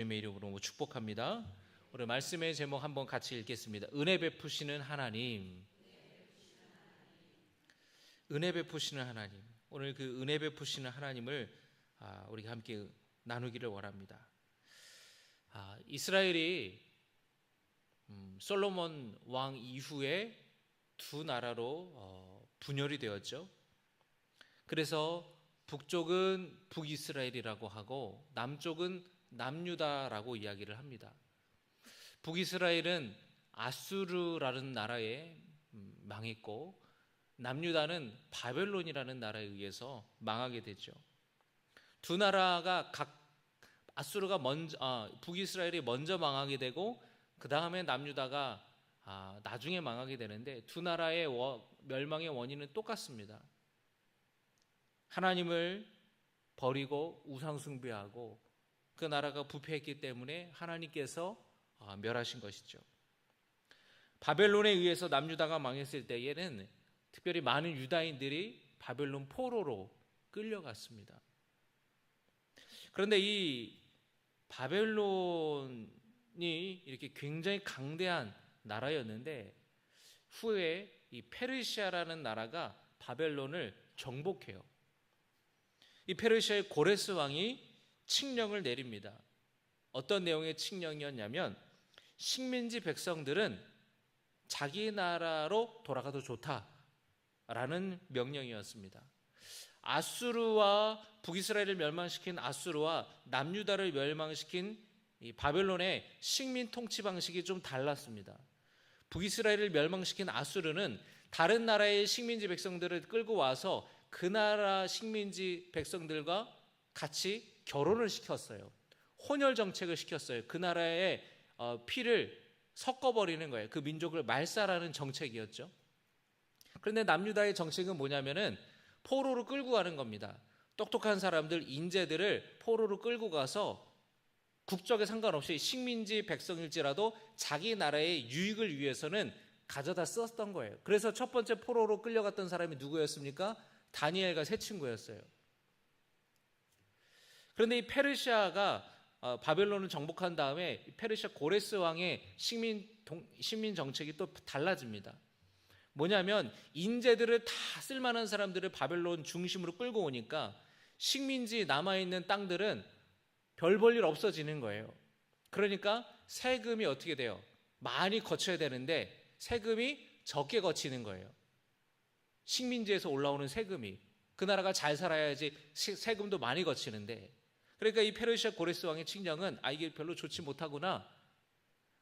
주님의 이름으로 축복합니다. 오늘 말씀의 제목 한번 같이 읽겠습니다. 은혜 베푸시는 하나님. 은혜 베푸시는 하나님. 오늘 그 은혜 베푸시는 하나님을 아, 우리가 함께 나누기를 원합니다. 아, 이스라엘이 음, 솔로몬 왕 이후에 두 나라로 어, 분열이 되었죠. 그래서 북쪽은 북이스라엘이라고 하고 남쪽은 남유다라고 이야기를 합니다. 북이스라엘은 아수르라는 나라에 음, 망했고 남유다는 바벨론이라는 나라에 의해서 망하게 되죠. 두 나라가 각 아수르가 먼저 아, 북이스라엘이 먼저 망하게 되고 그 다음에 남유다가 아, 나중에 망하게 되는데 두 나라의 워, 멸망의 원인은 똑같습니다. 하나님을 버리고 우상 숭배하고 그 나라가 부패했기 때문에 하나님께서 아, 멸하신 것이죠. 바벨론에 의해서 남유다가 망했을 때에는 특별히 많은 유다인들이 바벨론 포로로 끌려갔습니다. 그런데 이 바벨론이 이렇게 굉장히 강대한 나라였는데 후에 이 페르시아라는 나라가 바벨론을 정복해요. 이 페르시아의 고레스 왕이 칙령을 내립니다. 어떤 내용의 칙령이었냐면 식민지 백성들은 자기 나라로 돌아가도 좋다라는 명령이었습니다. 아수르와 북이스라엘을 멸망시킨 아수르와 남유다를 멸망시킨 이 바벨론의 식민 통치 방식이 좀 달랐습니다. 북이스라엘을 멸망시킨 아수르는 다른 나라의 식민지 백성들을 끌고 와서 그 나라 식민지 백성들과 같이 결혼을 시켰어요. 혼혈 정책을 시켰어요. 그 나라의 어, 피를 섞어버리는 거예요. 그 민족을 말살하는 정책이었죠. 그런데 남유다의 정책은 뭐냐면은 포로로 끌고 가는 겁니다. 똑똑한 사람들, 인재들을 포로로 끌고 가서 국적에 상관없이 식민지 백성일지라도 자기 나라의 유익을 위해서는 가져다 썼던 거예요. 그래서 첫 번째 포로로 끌려갔던 사람이 누구였습니까? 다니엘과 세 친구였어요. 그런데 이 페르시아가 어, 바벨론을 정복한 다음에 페르시아 고레스 왕의 식민 식민 정책이 또 달라집니다. 뭐냐면 인재들을 다 쓸만한 사람들을 바벨론 중심으로 끌고 오니까 식민지 남아 있는 땅들은 별 볼 일 없어지는 거예요. 그러니까 세금이 어떻게 돼요? 많이 거쳐야 되는데 세금이 적게 거치는 거예요. 식민지에서 올라오는 세금이 그 나라가 잘 살아야지 세금도 많이 거치는데 그러니까 이 페르시아 고레스 왕의 칙령은 아 이게 별로 좋지 못하구나.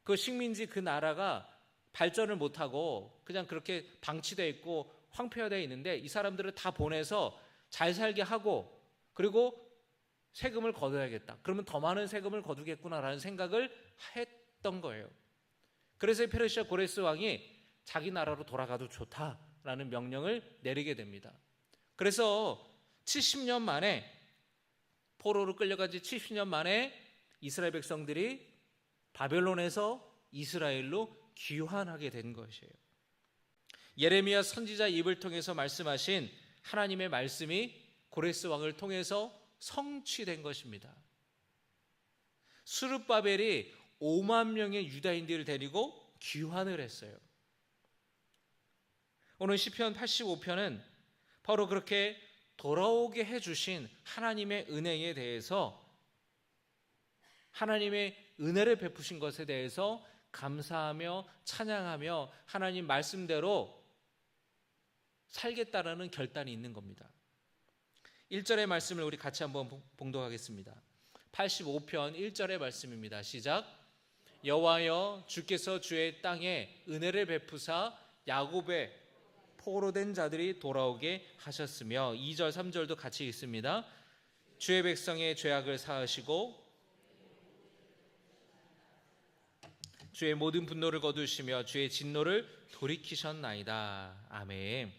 그 식민지 그 나라가 발전을 못하고 그냥 그렇게 방치되어 있고 황폐화되어 있는데 이 사람들을 다 보내서 잘 살게 하고 그리고 세금을 거둬야겠다. 그러면 더 많은 세금을 거두겠구나라는 생각을 했던 거예요. 그래서 페르시아 고레스 왕이 자기 나라로 돌아가도 좋다라는 명령을 내리게 됩니다. 그래서 70년 만에 포로로 끌려가지 70년 만에 이스라엘 백성들이 바벨론에서 이스라엘로 귀환하게 된 것이에요. 예레미야 선지자 입을 통해서 말씀하신 하나님의 말씀이 고레스 왕을 통해서 성취된 것입니다. 수르바벨이 5만 명의 유다인들을 데리고 귀환을 했어요. 오늘 시편 85편은 바로 그렇게 돌아오게 해 주신 하나님의 은혜에 대해서 하나님의 은혜를 베푸신 것에 대해서 감사하며 찬양하며 하나님 말씀대로 살겠다라는 결단이 있는 겁니다. 1절의 말씀을 우리 같이 한번 봉독하겠습니다. 85편 1절의 말씀입니다. 시작. 여호와여 주께서 주의 땅에 은혜를 베푸사 야곱의 포로된 자들이 돌아오게 하셨으며 2절 3절도 같이 있습니다. 주의 백성의 죄악을 사하시고 주의 모든 분노를 거두시며 주의 진노를 돌이키셨나이다. 아멘.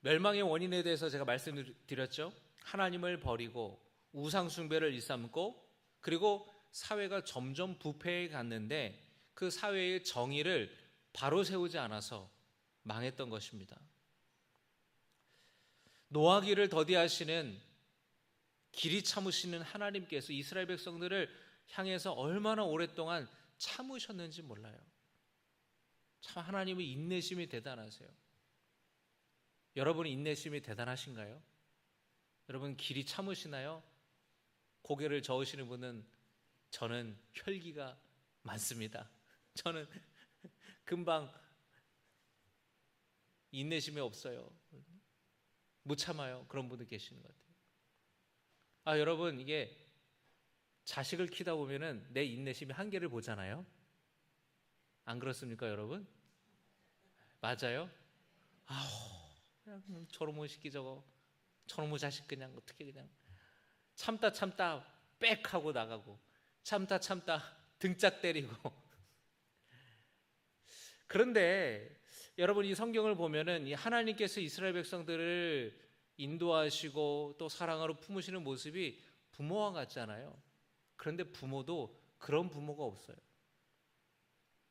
멸망의 원인에 대해서 제가 말씀을 드렸죠. 하나님을 버리고 우상 숭배를 일삼고 그리고 사회가 점점 부패해 갔는데 그 사회의 정의를 바로 세우지 않아서 망했던 것입니다. 노하기를 더디하시는 길이 참으시는 하나님께서 이스라엘 백성들을 향해서 얼마나 오랫동안 참으셨는지 몰라요. 참 하나님의 인내심이 대단하세요. 여러분의 인내심이 대단하신가요? 여러분 길이 참으시나요? 고개를 저으시는 분은 저는 혈기가 많습니다. 저는 금방 인내심이 없어요. 못 참아요. 그런 분들 계시는 것 같아요. 아, 여러분, 이게 자식을 키다 보면은 내 인내심이 한계를 보잖아요. 안 그렇습니까, 여러분? 맞아요? 아우, 그냥 저놈의 시키 저거, 저놈의 자식 그냥 어떻게 그냥 참다 참다 빽 하고 나가고, 참다 참다 등짝 때리고. 그런데 여러분 이 성경을 보면은 이 하나님께서 이스라엘 백성들을 인도하시고 또 사랑으로 품으시는 모습이 부모와 같잖아요. 그런데 부모도 그런 부모가 없어요.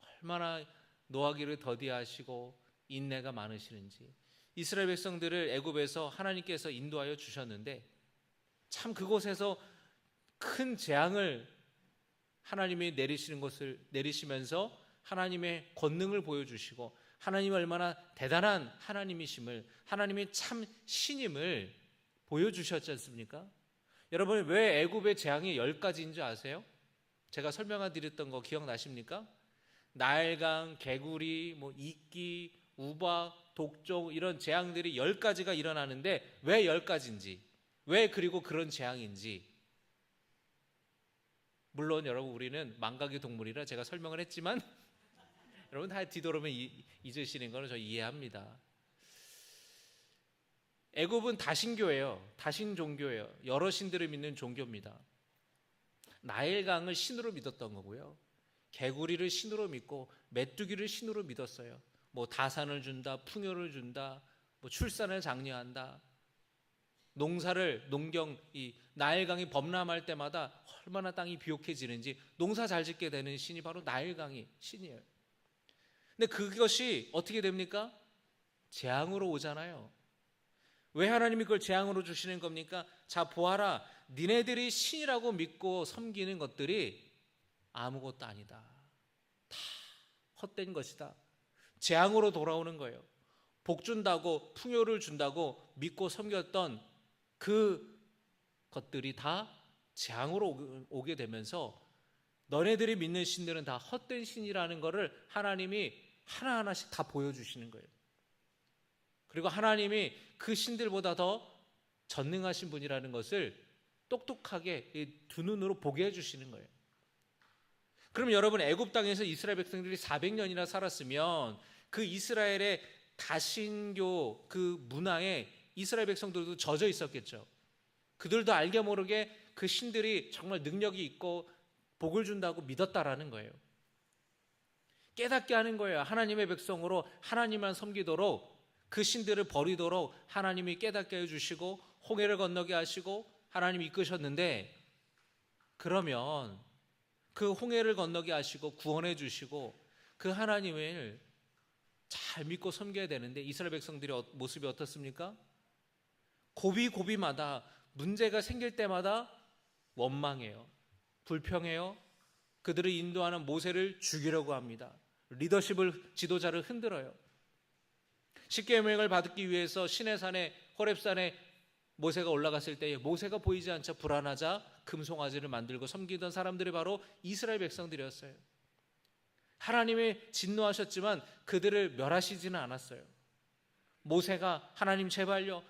얼마나 노하기를 더디하시고 인내가 많으시는지 이스라엘 백성들을 애굽에서 하나님께서 인도하여 주셨는데 참 그곳에서 큰 재앙을 하나님이 내리시는 것을 내리시면서 하나님의 권능을 보여주시고 하나님이 얼마나 대단한 하나님이심을 하나님이 참 신임을 보여주셨지 않습니까? 여러분 왜 애굽의 재앙이 열 가지인 줄 아세요? 제가 설명해 드렸던 거 기억나십니까? 나일강, 개구리, 뭐 이끼, 우박, 독종 이런 재앙들이 열 가지가 일어나는데 왜 열 가지인지, 왜 그리고 그런 재앙인지. 물론 여러분 우리는 망각의 동물이라 제가 설명을 했지만 여러분 다 뒤돌아보면 잊으시는 거는 저 이해합니다. 애굽은 다신교예요. 다신 종교예요. 여러 신들을 믿는 종교입니다. 나일강을 신으로 믿었던 거고요. 개구리를 신으로 믿고 메뚜기를 신으로 믿었어요. 뭐 다산을 준다, 풍요를 준다, 뭐 출산을 장려한다. 농사를 농경 이 나일강이 범람할 때마다 얼마나 땅이 비옥해지는지 농사 잘 짓게 되는 신이 바로 나일강이 신이에요. 근데 그것이 어떻게 됩니까? 재앙으로 오잖아요. 왜 하나님이 그걸 재앙으로 주시는 겁니까? 자, 보아라. 니네들이 신이라고 믿고 섬기는 것들이 아무것도 아니다. 다 헛된 것이다. 재앙으로 돌아오는 거예요. 복 준다고 풍요를 준다고 믿고 섬겼던 그 것들이 다 재앙으로 오게 되면서 너네들이 믿는 신들은 다 헛된 신이라는 것을 하나님이 하나하나씩 다 보여주시는 거예요. 그리고 하나님이 그 신들보다 더 전능하신 분이라는 것을 똑똑하게 두 눈으로 보게 해주시는 거예요. 그럼 여러분 애굽 땅에서 이스라엘 백성들이 400년이나 살았으면 그 이스라엘의 다신교 그 문화에 이스라엘 백성들도 젖어 있었겠죠. 그들도 알게 모르게 그 신들이 정말 능력이 있고 복을 준다고 믿었다라는 거예요. 깨닫게 하는 거예요. 하나님의 백성으로 하나님만 섬기도록 그 신들을 버리도록 하나님이 깨닫게 해주시고 홍해를 건너게 하시고 하나님이 이끄셨는데 그러면 그 홍해를 건너게 하시고 구원해 주시고 그 하나님을 잘 믿고 섬겨야 되는데 이스라엘 백성들의 어, 모습이 어떻습니까? 고비 고비마다 문제가 생길 때마다 원망해요. 불평해요. 그들을 인도하는 모세를 죽이려고 합니다. 리더십을 지도자를 흔들어요. 십계명을 받기 위해서 시내산에 호렙산에 모세가 올라갔을 때에 모세가 보이지 않자 불안하자 금송아지를 만들고 섬기던 사람들이 바로 이스라엘 백성들이었어요. 하나님이 진노하셨지만 그들을 멸하시지는 않았어요. 모세가 하나님 제발요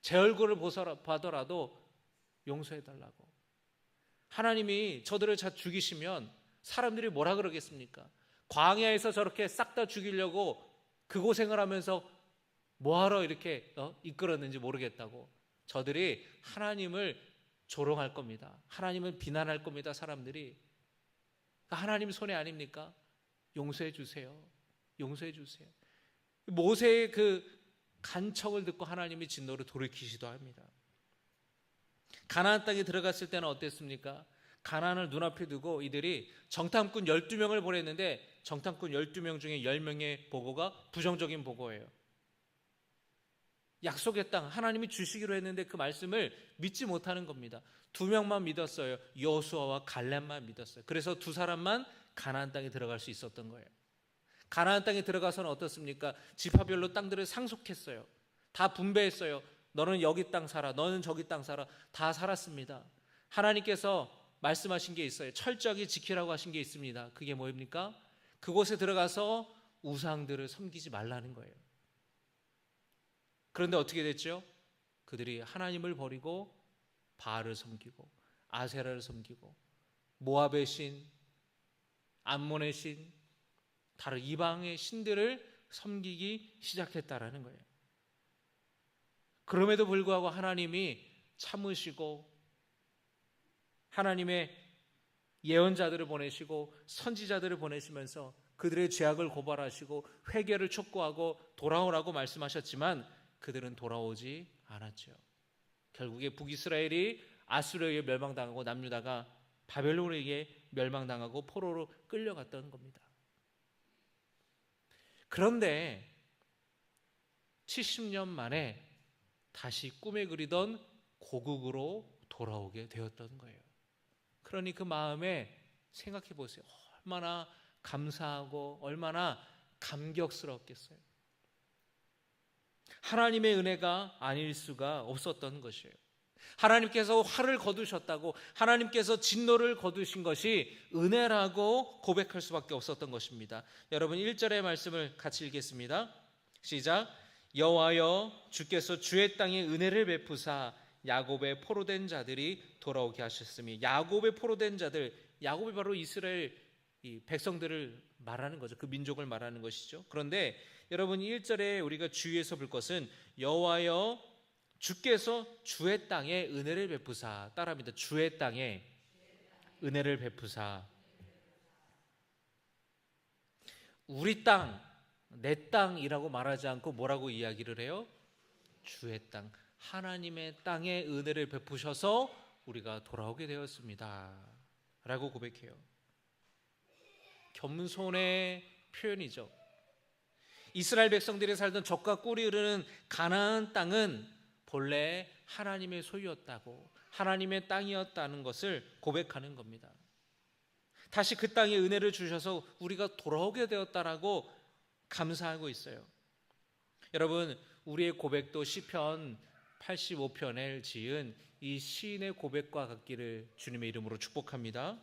제 얼굴을 보더라도 용서해 달라고. 하나님이 저들을 자 죽이시면 사람들이 뭐라 그러겠습니까? 광야에서 저렇게 싹 다 죽이려고 그 고생을 하면서 뭐하러 이렇게 어? 이끌었는지 모르겠다고 저들이 하나님을 조롱할 겁니다. 하나님을 비난할 겁니다. 사람들이 그러니까 하나님 손에 아닙니까? 용서해 주세요. 용서해 주세요. 모세의 그 간청을 듣고 하나님이 진노를 돌이키시도 합니다. 가나안 땅에 들어갔을 때는 어땠습니까? 가난을 눈앞에 두고 이들이 정탐꾼 12명을 보냈는데 정탐꾼 12명 중에 10명의 보고가 부정적인 보고예요. 약속의 땅 하나님이 주시기로 했는데 그 말씀을 믿지 못하는 겁니다. 두 명만 믿었어요. 여수아와 갈렙만 믿었어요. 그래서 두 사람만 가나안 땅에 들어갈 수 있었던 거예요. 가나안 땅에 들어가서는 어떻습니까? 지파별로 땅들을 상속했어요. 다 분배했어요. 너는 여기 땅 살아. 너는 저기 땅 살아. 다 살았습니다. 하나님께서 말씀하신 게 있어요. 철저하게 지키라고 하신 게 있습니다. 그게 뭐입니까? 그곳에 들어가서 우상들을 섬기지 말라는 거예요. 그런데 어떻게 됐죠? 그들이 하나님을 버리고 바알을 섬기고 아세라를 섬기고 모압의 신, 암몬의 신, 다른 이방의 신들을 섬기기 시작했다라는 거예요. 그럼에도 불구하고 하나님이 참으시고 하나님의 예언자들을 보내시고 선지자들을 보내시면서 그들의 죄악을 고발하시고 회개를 촉구하고 돌아오라고 말씀하셨지만 그들은 돌아오지 않았죠. 결국에 북이스라엘이 아수르에게 멸망당하고 남유다가 바벨론에게 멸망당하고 포로로 끌려갔던 겁니다. 그런데 70년 만에 다시 꿈에 그리던 고국으로 돌아오게 되었던 거예요. 그러니 그 마음에 생각해 보세요. 얼마나 감사하고 얼마나 감격스럽겠어요. 하나님의 은혜가 아닐 수가 없었던 것이에요. 하나님께서 화를 거두셨다고 하나님께서 진노를 거두신 것이 은혜라고 고백할 수밖에 없었던 것입니다. 여러분 1절의 말씀을 같이 읽겠습니다. 시작. 여호와여 주께서 주의 땅에 은혜를 베푸사 야곱의 포로된 자들이 돌아오게 하셨으니 야곱의 포로된 자들 야곱이 바로 이스라엘 백성들을 말하는 거죠. 그 민족을 말하는 것이죠. 그런데 여러분 1절에 우리가 주의해서 볼 것은 여호와여 주께서 주의 땅에 은혜를 베푸사 따라합니다. 주의 땅에 은혜를 베푸사 우리 땅, 내 땅이라고 말하지 않고 뭐라고 이야기를 해요? 주의 땅, 하나님의 땅에 은혜를 베푸셔서 우리가 돌아오게 되었습니다. 라고 고백해요. 겸손의 표현이죠. 이스라엘 백성들이 살던 적과 꿀이 흐르는 가나안 땅은 본래 하나님의 소유였다고 하나님의 땅이었다는 것을 고백하는 겁니다. 다시 그 땅에 은혜를 주셔서 우리가 돌아오게 되었다라고 감사하고 있어요. 여러분, 우리의 고백도 시편 85편을 지은 이 시인의 고백과 같기를 주님의 이름으로 축복합니다.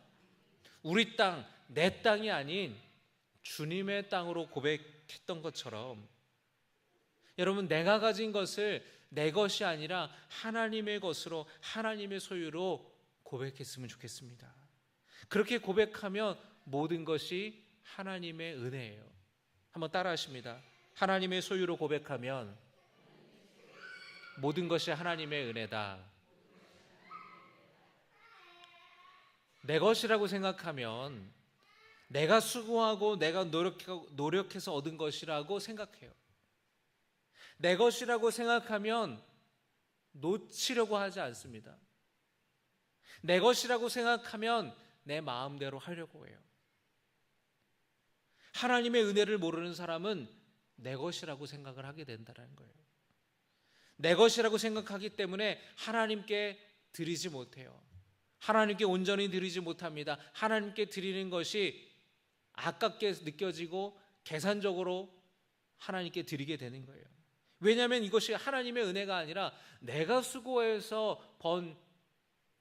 우리 땅, 내 땅이 아닌 주님의 땅으로 고백했던 것처럼 여러분 내가 가진 것을 내 것이 아니라 하나님의 것으로 하나님의 소유로 고백했으면 좋겠습니다. 그렇게 고백하면 모든 것이 하나님의 은혜예요. 한번 따라 하십니다. 하나님의 소유로 고백하면 모든 것이 하나님의 은혜다. 내 것이라고 생각하면 내가 수고하고 내가 노력해서 얻은 것이라고 생각해요. 내 것이라고 생각하면 놓치려고 하지 않습니다. 내 것이라고 생각하면 내 마음대로 하려고 해요. 하나님의 은혜를 모르는 사람은 내 것이라고 생각을 하게 된다는 거예요. 내 것이라고 생각하기 때문에 하나님께 드리지 못해요. 하나님께 온전히 드리지 못합니다. 하나님께 드리는 것이 아깝게 느껴지고 계산적으로 하나님께 드리게 되는 거예요. 왜냐하면 이것이 하나님의 은혜가 아니라 내가 수고해서 번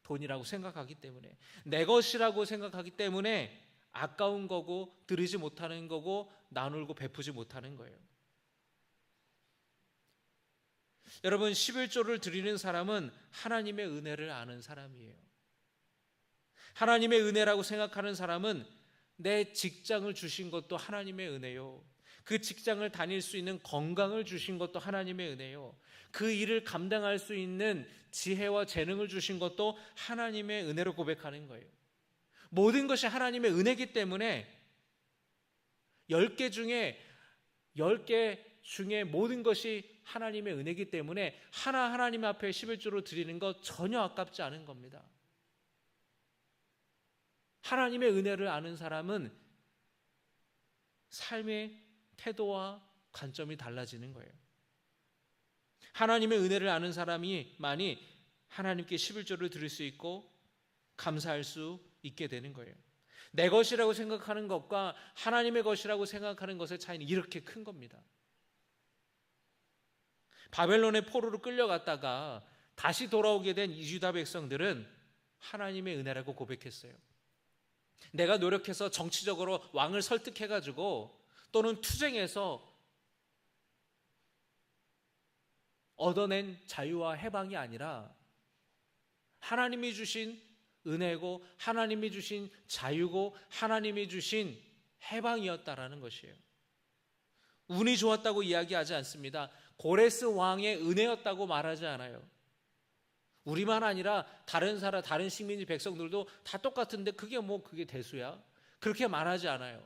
돈이라고 생각하기 때문에 내 것이라고 생각하기 때문에 아까운 거고 드리지 못하는 거고 나누고 베푸지 못하는 거예요. 여러분 11조를 드리는 사람은 하나님의 은혜를 아는 사람이에요. 하나님의 은혜라고 생각하는 사람은 내 직장을 주신 것도 하나님의 은혜요. 그 직장을 다닐 수 있는 건강을 주신 것도 하나님의 은혜요. 그 일을 감당할 수 있는 지혜와 재능을 주신 것도 하나님의 은혜로 고백하는 거예요. 모든 것이 하나님의 은혜기 때문에 10개 중에 10개 중에 모든 것이 하나님의 은혜기 때문에 하나 하나님 앞에 11조로 드리는 것 전혀 아깝지 않은 겁니다. 하나님의 은혜를 아는 사람은 삶의 태도와 관점이 달라지는 거예요. 하나님의 은혜를 아는 사람이 많이 하나님께 11조를 드릴 수 있고 감사할 수 있게 되는 거예요. 내 것이라고 생각하는 것과 하나님의 것이라고 생각하는 것의 차이는 이렇게 큰 겁니다. 바벨론의 포로로 끌려갔다가 다시 돌아오게 된 이주다 백성들은 하나님의 은혜라고 고백했어요. 내가 노력해서 정치적으로 왕을 설득해가지고 또는 투쟁해서 얻어낸 자유와 해방이 아니라 하나님이 주신 은혜고 하나님이 주신 자유고 하나님이 주신 해방이었다라는 것이에요. 운이 좋았다고 이야기하지 않습니다. 고레스 왕의 은혜였다고 말하지 않아요. 우리만 아니라 다른 사람, 다른 식민지 백성들도 다 똑같은데 그게 뭐 그게 대수야? 그렇게 말하지 않아요.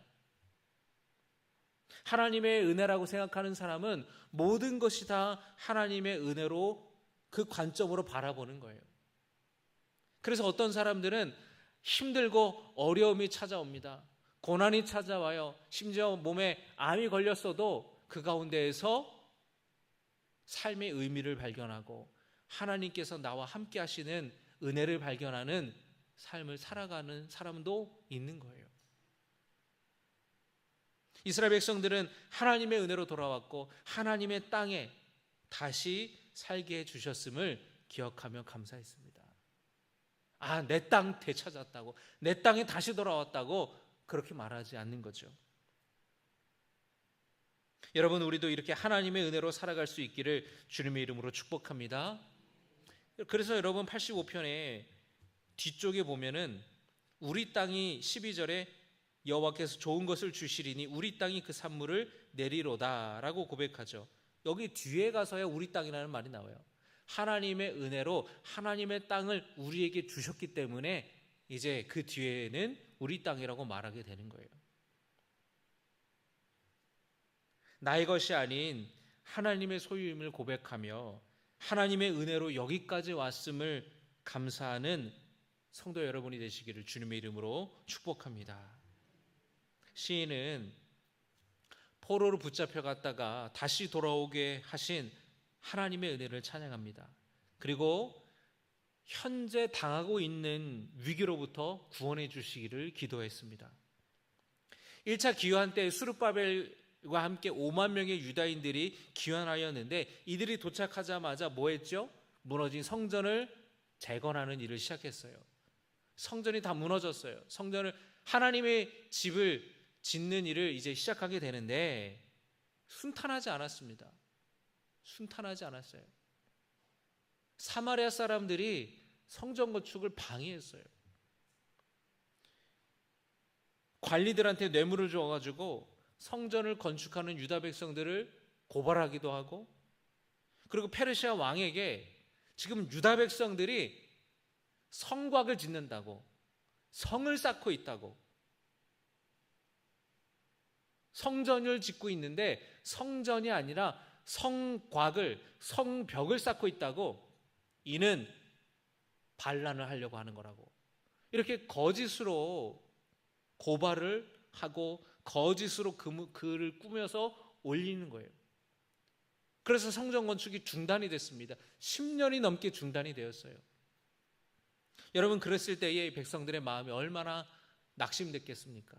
하나님의 은혜라고 생각하는 사람은 모든 것이 다 하나님의 은혜로 그 관점으로 바라보는 거예요. 그래서 어떤 사람들은 힘들고 어려움이 찾아옵니다. 고난이 찾아와요. 심지어 몸에 암이 걸렸어도 그 가운데에서 삶의 의미를 발견하고 하나님께서 나와 함께 하시는 은혜를 발견하는 삶을 살아가는 사람도 있는 거예요. 이스라엘 백성들은 하나님의 은혜로 돌아왔고 하나님의 땅에 다시 살게 해 주셨음을 기억하며 감사했습니다. 아, 내 땅 되찾았다고, 내 땅에 다시 돌아왔다고 그렇게 말하지 않는 거죠. 여러분, 우리도 이렇게 하나님의 은혜로 살아갈 수 있기를 주님의 이름으로 축복합니다. 그래서 여러분 85편에 뒤쪽에 보면은 우리 땅이 12절에 여호와께서 좋은 것을 주시리니 우리 땅이 그 산물을 내리로다라고 고백하죠. 여기 뒤에 가서야 우리 땅이라는 말이 나와요. 하나님의 은혜로 하나님의 땅을 우리에게 주셨기 때문에 이제 그 뒤에는 우리 땅이라고 말하게 되는 거예요. 나의 것이 아닌 하나님의 소유임을 고백하며 하나님의 은혜로 여기까지 왔음을 감사하는 성도 여러분이 되시기를 주님의 이름으로 축복합니다. 시인은 포로로 붙잡혀 갔다가 다시 돌아오게 하신 하나님의 은혜를 찬양합니다. 그리고 현재 당하고 있는 위기로부터 구원해 주시기를 기도했습니다. 1차 기환 때 수르바벨 과 함께 5만 명의 유다인들이 기환하였는데 이들이 도착하자마자 뭐 했죠? 무너진 성전을 재건하는 일을 시작했어요. 성전이 다 무너졌어요. 성전을 하나님의 집을 짓는 일을 이제 시작하게 되는데 순탄하지 않았습니다. 순탄하지 않았어요. 사마리아 사람들이 성전 건축을 방해했어요. 관리들한테 뇌물을 줘가지고 성전을 건축하는 유다 백성들을 고발하기도 하고 그리고 페르시아 왕에게 지금 유다 백성들이 성곽을 짓는다고 성을 쌓고 있다고 성전을 짓고 있는데 성전이 아니라 성곽을 성벽을 쌓고 있다고 이는 반란을 하려고 하는 거라고. 이렇게 거짓으로 고발을 하고 거짓으로 그 글을 꾸며서 올리는 거예요. 그래서 성전 건축이 중단이 됐습니다. 10년이 넘게 중단이 되었어요. 여러분 그랬을 때의 백성들의 마음이 얼마나 낙심됐겠습니까?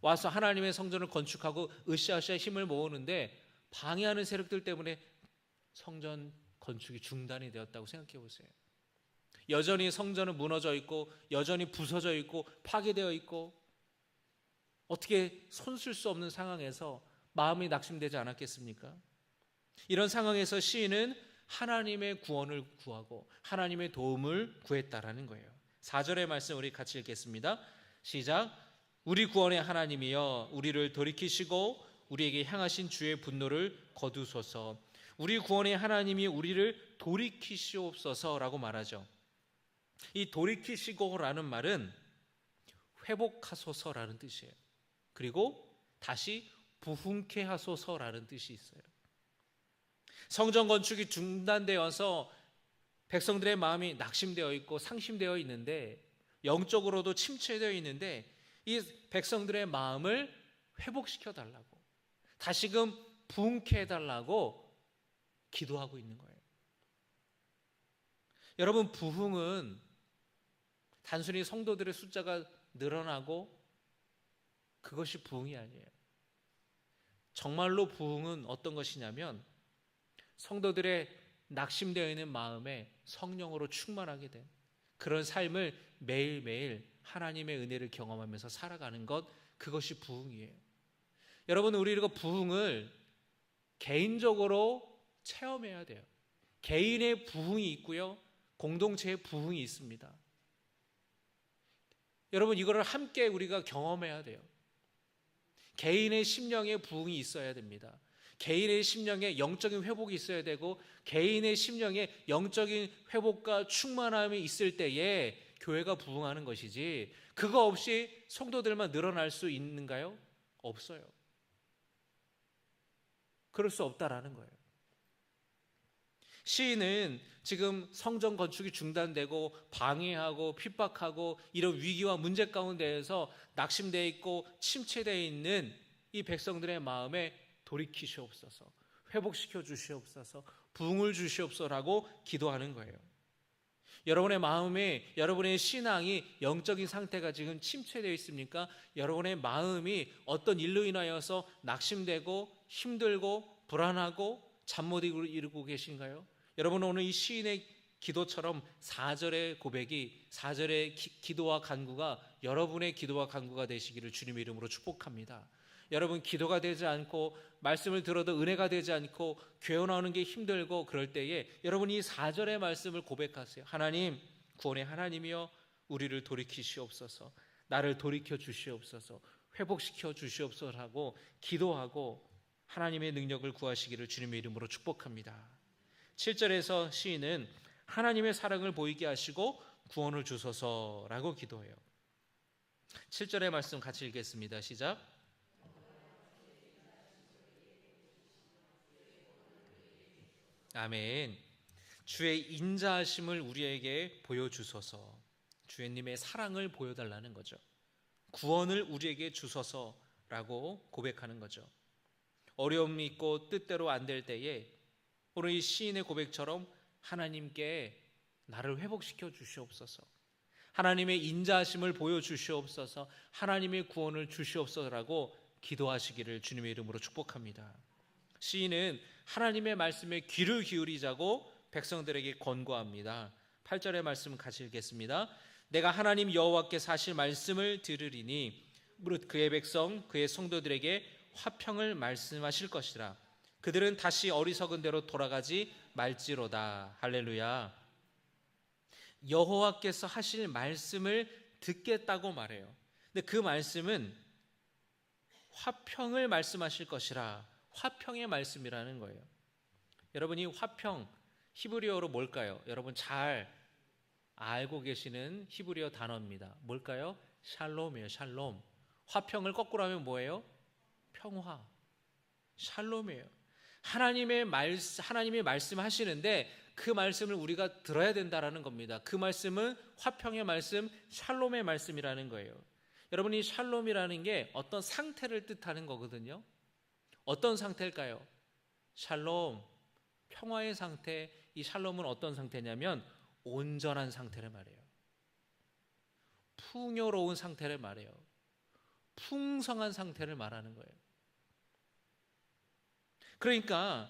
와서 하나님의 성전을 건축하고 으쌰으쌰 힘을 모으는데 방해하는 세력들 때문에 성전 건축이 중단이 되었다고 생각해 보세요. 여전히 성전은 무너져 있고 여전히 부서져 있고 파괴되어 있고 어떻게 손쓸 수 없는 상황에서 마음이 낙심되지 않았겠습니까? 이런 상황에서 시인은 하나님의 구원을 구하고 하나님의 도움을 구했다라는 거예요. 4절의 말씀 우리 같이 읽겠습니다. 시작. 우리 구원의 하나님이여 우리를 돌이키시고 우리에게 향하신 주의 분노를 거두소서. 우리 구원의 하나님이 우리를 돌이키시옵소서라고 말하죠. 이 돌이키시고라는 말은 회복하소서라는 뜻이에요. 그리고 다시 부흥케 하소서라는 뜻이 있어요. 성전 건축이 중단되어서 백성들의 마음이 낙심되어 있고 상심되어 있는데 영적으로도 침체되어 있는데 이 백성들의 마음을 회복시켜 달라고 다시금 부흥케 해 달라고 기도하고 있는 거예요. 여러분 부흥은 단순히 성도들의 숫자가 늘어나고 그것이 부흥이 아니에요. 정말로 부흥은 어떤 것이냐면 성도들의 낙심되어 있는 마음에 성령으로 충만하게 된 그런 삶을 매일매일 하나님의 은혜를 경험하면서 살아가는 것 그것이 부흥이에요. 여러분 우리 이거 부흥을 개인적으로 체험해야 돼요. 개인의 부흥이 있고요. 공동체의 부흥이 있습니다. 여러분 이거를 함께 우리가 경험해야 돼요. 개인의 심령의 부흥이 있어야 됩니다. 개인의 심령에 영적인 회복이 있어야 되고 개인의 심령에 영적인 회복과 충만함이 있을 때에 교회가 부흥하는 것이지 그거 없이 성도들만 늘어날 수 있는가요? 없어요. 그럴 수 없다라는 거예요. 시인은 지금 성전 건축이 중단되고 방해하고 핍박하고 이런 위기와 문제 가운데에서 낙심되어 있고 침체되어 있는 이 백성들의 마음에 돌이키시옵소서, 회복시켜 주시옵소서, 부흥을 주시옵소서라고 기도하는 거예요. 여러분의 마음에 여러분의 신앙이 영적인 상태가 지금 침체되어 있습니까? 여러분의 마음이 어떤 일로 인하여서 낙심되고 힘들고 불안하고 잠 못 이루고 계신가요? 여러분 오늘 이 시인의 기도처럼 4절의 고백이 4절의 기, 도와 간구가 여러분의 기도와 간구가 되시기를 주님의 이름으로 축복합니다. 여러분 기도가 되지 않고 말씀을 들어도 은혜가 되지 않고 나오는 게 힘들고 그럴 때에 여러분 이 4절의 말씀을 고백하세요. 하나님 구원의 하나님이여 우리를 돌이키시옵소서. 나를 돌이켜 주시옵소서. 회복시켜 주시옵소서라고 기도하고 하나님의 능력을 구하시기를 주님의 이름으로 축복합니다. 7절에서 시인은 하나님의 사랑을 보이게 하시고 구원을 주소서라고 기도해요. 7절의 말씀 같이 읽겠습니다. 시작. 아멘. 주의 인자하심을 우리에게 보여주소서. 주님의 사랑을 보여달라는 거죠. 구원을 우리에게 주소서라고 고백하는 거죠. 어려움이 있고 뜻대로 안 될 때에 오늘 이 시인의 고백처럼 하나님께 나를 회복시켜 주시옵소서. 하나님의 인자하심을 보여 주시옵소서. 하나님의 구원을 주시옵소서라고 기도하시기를 주님의 이름으로 축복합니다. 시인은 하나님의 말씀에 귀를 기울이자고 백성들에게 권고합니다. 8절의 말씀 같이 읽겠습니다. 내가 하나님 여호와께 사실 말씀을 들으리니 무릇 그의 백성 그의 성도들에게 화평을 말씀하실 것이라. 그들은 다시 어리석은 대로 돌아가지 말지로다. 할렐루야. 여호와께서 하실 말씀을 듣겠다고 말해요. 근데 그 말씀은 화평을 말씀하실 것이라. 화평의 말씀이라는 거예요. 여러분 이 화평 히브리어로 뭘까요? 여러분 잘 알고 계시는 히브리어 단어입니다. 뭘까요? 샬롬이에요. 샬롬. 화평을 거꾸로 하면 뭐예요? 평화. 샬롬이에요. 하나님의 말 하나님이 말씀하시는데 그 말씀을 우리가 들어야 된다라는 겁니다. 그 말씀은 화평의 말씀, 샬롬의 말씀이라는 거예요. 여러분 이 샬롬이라는 게 어떤 상태를 뜻하는 거거든요. 어떤 상태일까요? 샬롬, 평화의 상태. 이 샬롬은 어떤 상태냐면 온전한 상태를 말해요. 풍요로운 상태를 말해요. 풍성한 상태를 말하는 거예요. 그러니까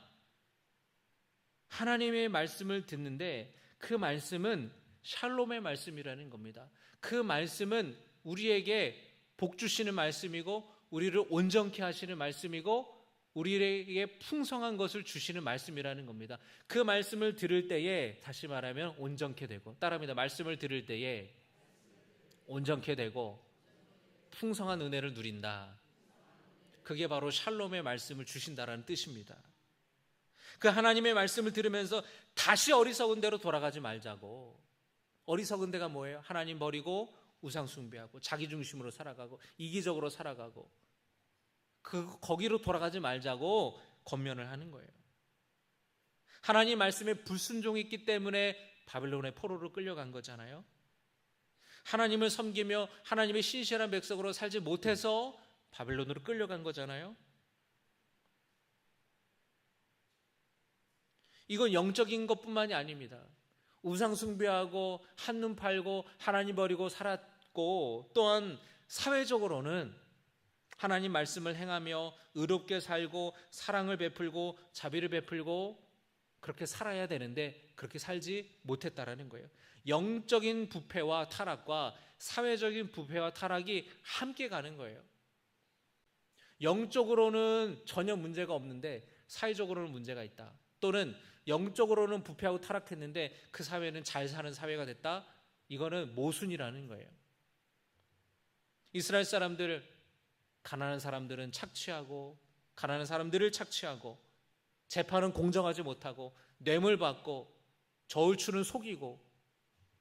하나님의 말씀을 듣는데 그 말씀은 샬롬의 말씀이라는 겁니다. 그 말씀은 우리에게 복 주시는 말씀이고 우리를 온전케 하시는 말씀이고 우리에게 풍성한 것을 주시는 말씀이라는 겁니다. 그 말씀을 들을 때에 다시 말하면 온전케 되고 따라합니다. 말씀을 들을 때에 온전케 되고 풍성한 은혜를 누린다. 그게 바로 샬롬의 말씀을 주신다라는 뜻입니다. 그 하나님의 말씀을 들으면서 다시 어리석은 대로 돌아가지 말자고. 어리석은 데가 뭐예요? 하나님 버리고 우상 숭배하고 자기 중심으로 살아가고 이기적으로 살아가고 그 거기로 돌아가지 말자고 권면을 하는 거예요. 하나님 말씀에 불순종했기 때문에 바벨론의 포로로 끌려간 거잖아요. 하나님을 섬기며 하나님의 신실한 백성으로 살지 못해서 바벨론으로 끌려간 거잖아요. 이건 영적인 것뿐만이 아닙니다. 우상 숭배하고 한눈 팔고 하나님 버리고 살았고 또한 사회적으로는 하나님 말씀을 행하며 의롭게 살고 사랑을 베풀고 자비를 베풀고 그렇게 살아야 되는데 그렇게 살지 못했다라는 거예요. 영적인 부패와 타락과 사회적인 부패와 타락이 함께 가는 거예요. 영적으로는 전혀 문제가 없는데 사회적으로는 문제가 있다. 또는 영적으로는 부패하고 타락했는데 그 사회는 잘 사는 사회가 됐다. 이거는 모순이라는 거예요. 이스라엘 사람들 가난한 사람들은 착취하고 가난한 사람들을 착취하고 재판은 공정하지 못하고 뇌물 받고 저울추는 속이고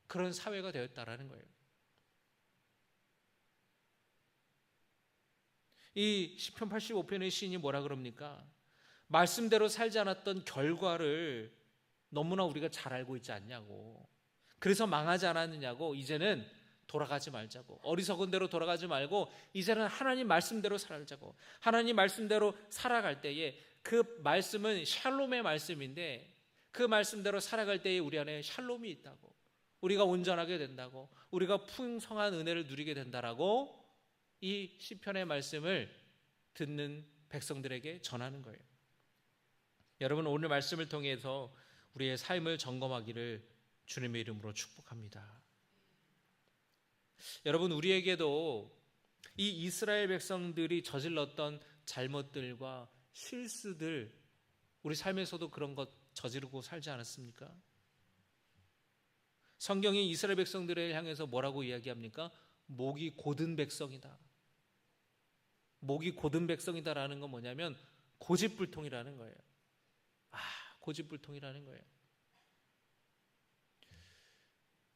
그런 사회가 되었다라는 거예요. 이 시편 85편의 시인이 뭐라 그럽니까? 말씀대로 살지 않았던 결과를 너무나 우리가 잘 알고 있지 않냐고. 그래서 망하지 않았느냐고. 이제는 돌아가지 말자고. 어리석은 대로 돌아가지 말고 이제는 하나님 말씀대로 살자고. 하나님 말씀대로 살아갈 때에 그 말씀은 샬롬의 말씀인데 그 말씀대로 살아갈 때에 우리 안에 샬롬이 있다고. 우리가 온전하게 된다고. 우리가 풍성한 은혜를 누리게 된다라고 이 시편의 말씀을 듣는 백성들에게 전하는 거예요. 여러분 오늘 말씀을 통해서 우리의 삶을 점검하기를 주님의 이름으로 축복합니다. 여러분 우리에게도 이 이스라엘 백성들이 저질렀던 잘못들과 실수들 우리 삶에서도 그런 것 저지르고 살지 않았습니까? 성경이 이스라엘 백성들을 향해서 뭐라고 이야기합니까? 목이 고든 백성이다. 목이 고든 백성이다라는 건 뭐냐면 고집불통이라는 거예요. 아, 고집불통이라는 거예요.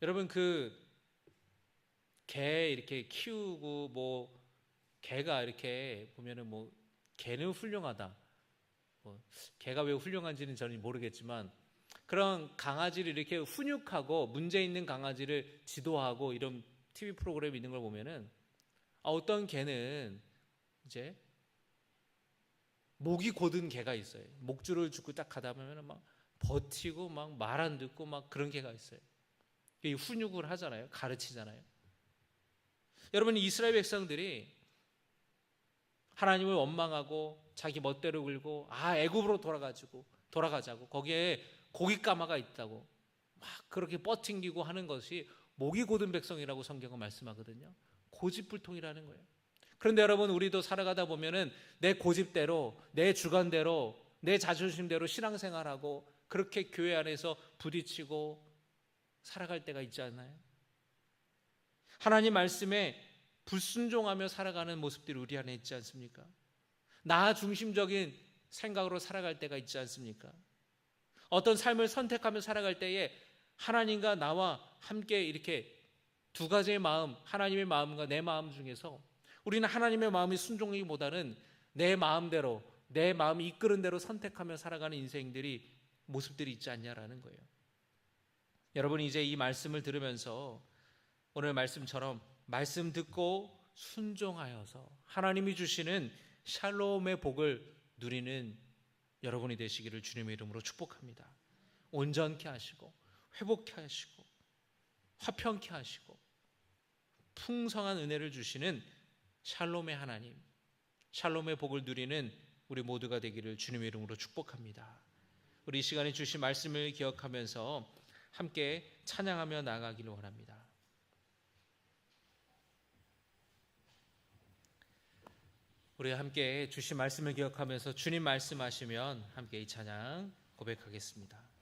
여러분 그 개 이렇게 키우고 뭐 개가 이렇게 보면은 뭐 개는 훌륭하다. 뭐 개가 왜 훌륭한지는 저는 모르겠지만 그런 강아지를 이렇게 훈육하고 문제 있는 강아지를 지도하고 이런 TV 프로그램 있는 걸 보면은 아, 어떤 개는 이제 목이 고든 개가 있어요. 목줄을 줍고 딱 가다 보면 막 버티고 막 말 안 듣고 막 그런 개가 있어요. 이 훈육을 하잖아요. 가르치잖아요. 여러분 이스라엘 백성들이 하나님을 원망하고 자기 멋대로 굴고 아 애굽으로 돌아가지고 돌아가자고 거기에 고기 까마가 있다고 막 그렇게 뻗팅기고 하는 것이 목이 고든 백성이라고 성경은 말씀하거든요. 고집불통이라는 거예요. 그런데 여러분 우리도 살아가다 보면은 내 고집대로 내 주관대로 내 자존심대로 신앙생활하고 그렇게 교회 안에서 부딪히고 살아갈 때가 있지 않나요? 하나님 말씀에 불순종하며 살아가는 모습들이 우리 안에 있지 않습니까? 나 중심적인 생각으로 살아갈 때가 있지 않습니까? 어떤 삶을 선택하며 살아갈 때에 하나님과 나와 함께 이렇게 두 가지의 마음, 하나님의 마음과 내 마음 중에서 우리는 하나님의 마음이 순종이보다는 내 마음대로 내 마음이 이끄는 대로 선택하며 살아가는 인생들이 모습들이 있지 않냐라는 거예요. 여러분 이제 이 말씀을 들으면서 오늘 말씀처럼 말씀 듣고 순종하여서 하나님이 주시는 샬롬의 복을 누리는 여러분이 되시기를 주님의 이름으로 축복합니다. 온전케 하시고 회복케 하시고 화평케 하시고 풍성한 은혜를 주시는 샬롬의 하나님, 샬롬의 복을 누리는 우리 모두가 되기를 주님의 이름으로 축복합니다. 우리 이 시간에 주신 말씀을 기억하면서 함께 찬양하며 나가기를 원합니다. 우리 함께 주신 말씀을 기억하면서 주님 말씀하시면 함께 이 찬양 고백하겠습니다.